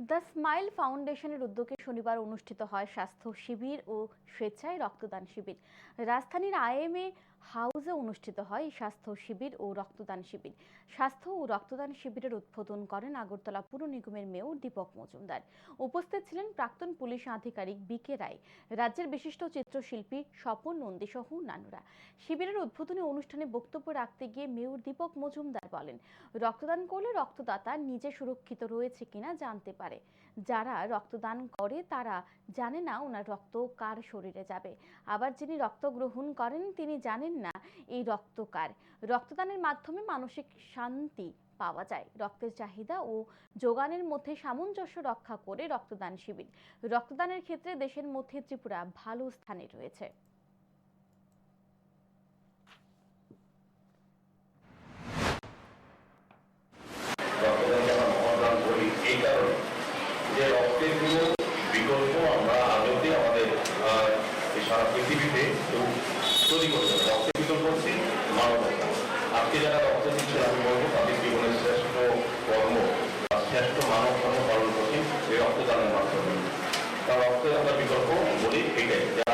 The smile ফাউন্ডেশনের উদ্যোগে শনিবার অনুষ্ঠিত হয় স্বাস্থ্য শিবির ও স্বেচ্ছায় রক্তদান শিবির। রাজধানীর আইএমএ হাউসে অনুষ্ঠিত হয় স্বাস্থ্য শিবির ও রক্তদান শিবির। স্বাস্থ্য ও রক্তদান শিবিরের উদ্বোধন করেন আগরতলা পুর নিগমের মেয়র দীপক মজুমদার। উপস্থিত ছিলেন প্রাক্তন পুলিশ আধিকারিক বি কে রায়, রাজ্যের বিশিষ্ট চিত্রশিল্পী স্বপন নন্দী সহ অন্যান্যরা। শিবিরের উদ্বোধনী অনুষ্ঠানে বক্তব্য রাখতে গিয়ে মেয়র দীপক মজুমদার বলেন, রক্তদান করলে রক্তদাতা নিজে সুরক্ষিত রয়েছে কিনা জানতে পারে। যারা রক্তদান করে, তারা জানে না ওনার রক্ত কার শরীরে যাবে। আবার যিনি রক্ত গ্রহণ করেন, তিনি জানেন না এই রক্ত কার। রক্তদানের মাধ্যমে মানসিক শান্তি পাওয়া যায়। রক্তের চাহিদা ও যোগানের মধ্যে সামঞ্জস্য রক্ষা করে রক্তদান শিবির। রক্তদানের ক্ষেত্রে দেশের মধ্যে ত্রিপুরা ভালো স্থানে রয়েছে রক্তদানকে আমরা মহাদান করি এই কারণে যে রক্তের কোনো বিকল্প আমরা আদতে আমাদের সারা পৃথিবীতে তৈরি করতে হবে রক্তের বিকল্প হচ্ছে মানবতা আজকে যারা রক্ত দিচ্ছেন আমি বলব তাদের জীবনের শ্রেষ্ঠ কর্ম বা শ্রেষ্ঠ মানব কর্ম পালন করছেন এই রক্তদানের মাধ্যমে তার রক্তের আমরা বিকল্প বলি এটাই।